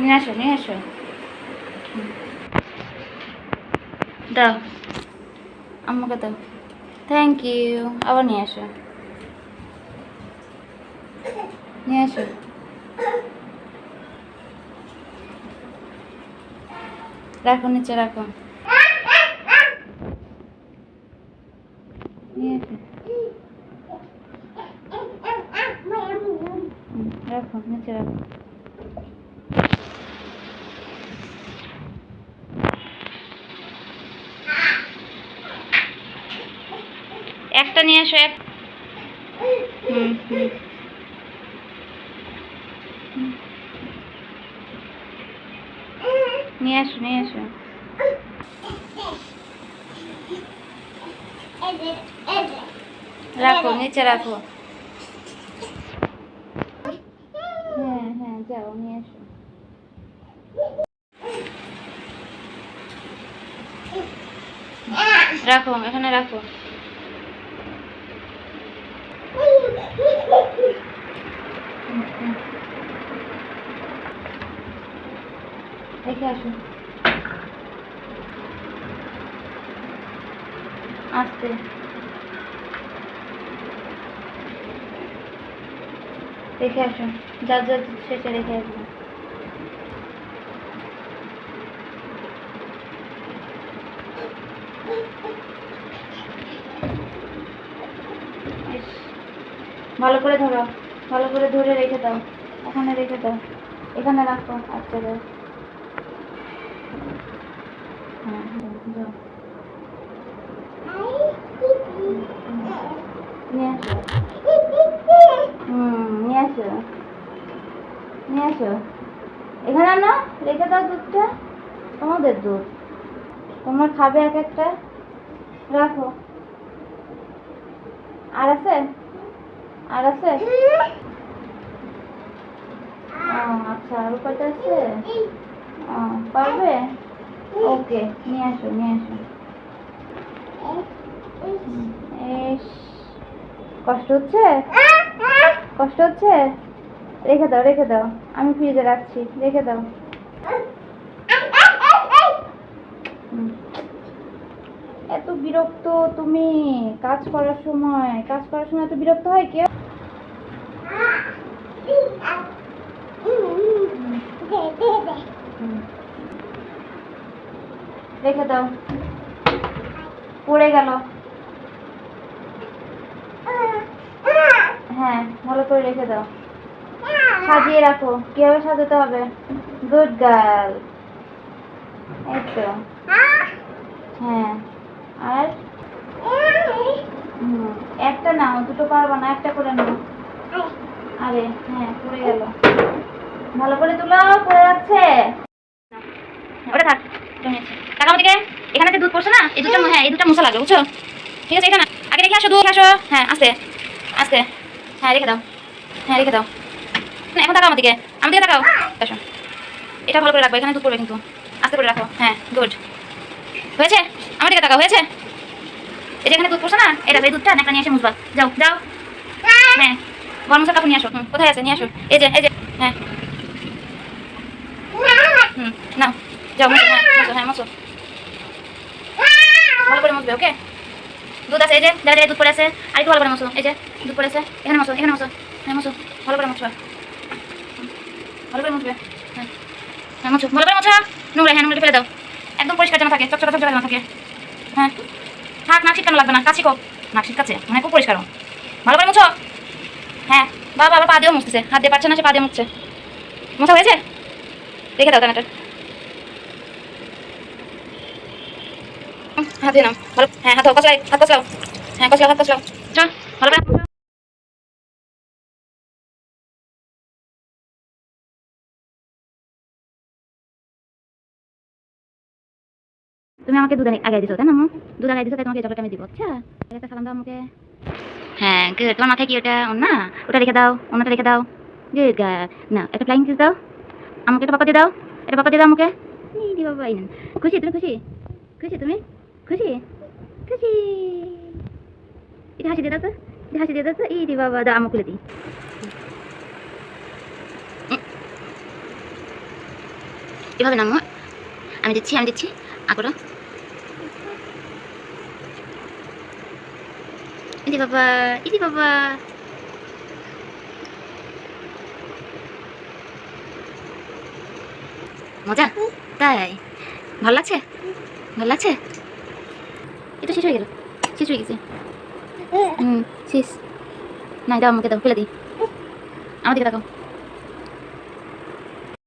নিয়ে আসো নিয়ে আসো। দাও। আমাকে দাও। থ্যাংক ইউ আবার নিয়ে আসো। নিয়ে আসো। রাখো, নিচে রাখো নিয়ে আসো হুম, রাখো নিচে রাখো হুম হুম। নিয়ে আসো নিয়ে আসো। রাখো নিচে রাখো। হ্যাঁ হ্যাঁ যাও নিয়ে আসো। রাখো এখানে রাখো। রেখে আসো আস্তে। রেখে আসো যা যা শেষে রেখে আসব। ইস, ভালো করে ধরো ভালো করে ধরে রেখে দাও। ওখানে রেখে দাও। এখানে রাখো আচ্ছা দাও। নিয়ে আসো। এখানে আনো রেখে দাও দুধটা। তোমাদের দুধ তোমরা খাবে এক একটা রাখো। আর আছে আর আছে আচ্ছা আর কয়টা আছে? পারবে? ওকে নিয়ে আসো নিয়ে আসো। কষ্ট হচ্ছে? কষ্ট হচ্ছে? রেখে দাও রেখে দাও। আমি ফ্রিজে রাখছি, রেখে দাও। এত বিরক্ত তুমি কাজ করার সময়, কাজ করার সময় এত বিরক্ত হয় কেউ? রেখে দাও। পড়ে গেল। হ্যাঁ ভালো করে রেখে দাও। সাজিয়ে রাখো। কীভাবে সাজাতে হবে? Good girl. এই তো। হ্যাঁ। আর? একটা নাও, দুটো পারব না, একটা করে নাও। আরে হ্যাঁ পড়ে গেল। ভালো করে তুলো, পড়ে যাচ্ছে। ওটা থাক এটা টাকা আমাদেরকে? এখানে দুধ পড়ছে না, এই দুধটা হ্যাঁ এই দুধটা মশা লাগবে, বুঝছ? ঠিক আছে, এখানে। আগে রেখে আসো, দুধ আসো। হ্যাঁ আস্তে আস্তে। হ্যাঁ রেখে দাও। হ্যাঁ রেখে দাও। না, এখন তাকাও আমাদেরকে। আমাদেরকে তাকাও। আসো। এটা ভালো করে রাখব, এখানে দুধ পড়বে কিন্তু। আস্তে করে রাখো। হ্যাঁ গুড হয়েছে? আমার দিকে তাকাও, হয়েছে? যে এখানে দুধ পড়ছে না, এটা, এই দুধটা একটা নিয়ে এসে মুসবা যাও যাও। হ্যাঁ গরম মশলা কাপড় নিয়ে আসো। কোথায় আছে? নিয়ে আসো। এই যে এই যে। হ্যাঁ। হুম, নাও। যাও মশো হ্যাঁ মশো মশো ভালো করে মশবে ওকে দুধ আছে, এই যে, যা দুধ পড়ে আছে। আর একটু ভালো করে মশো এই যে, দুধ পড়ে আছে। এখানে মশো এখানে মশো হ্যাঁ মশো ভালো করে মশবা ভালো করে মুছবে। হ্যাঁ হ্যাঁ মুছো। ভালো করে মুছো। নোংরা হ্যাঁ নোংরা ফেলে দাও। একদম পরিষ্কার যেন থাকে, চকচকা চকচকা যেন থাকে। হ্যাঁ থাক, নাক শিটকানো লাগবে না? কাছে কো। নাক শিটকাচ্ছে মানে খুব পরিষ্কার। ভালো করে মুছো। হ্যাঁ বাবা বাবা, পা দিয়েও মুছতেছে। হাত দিয়ে পাচ্ছে না, সে পা দিয়ে মুছছে। মোছা হয়েছে? রেখে দাও টানাটা হ্যাঁ হ্যাঁ তুমি আমাকে দুধ আগে দিছো, তাই না? দুধ আগে দিছো, তাই তোমাকে চকলেট আমি দিব আচ্ছা? একটা সালাম দাও আমাকে। হ্যাঁ গুড তোমার মাথায় কি ওটা না ওটা রেখে দাও, অন্যটা রেখে দাও। গুড না, একটা ফ্লাইং কিস দাও। আমাকে একটা পাপা দিয়ে দাও। একটা পাপা দিয়ে দাও আমাকে। এই খুশি? তুমি খুশি? খুশি তুমি? খুশি খুশি এটা হাসি দিয়ে দাও তো এটা হাসি দিয়ে দাও তো এই দি বাবা আমু খুলে দিই এভাবে নামো আমি দিচ্ছি আমি দিচ্ছি আ করো ইদি বাবা ইদি বাবা মজা তাই ভালো লাগছে ভালো লাগছে এটা শেষ হয়ে গেল। শেষ হয়ে গেছে। হুম, শেষ। না দাও আমাকে দাও, ফেলে দিই। আমাদেরকে দেখাও।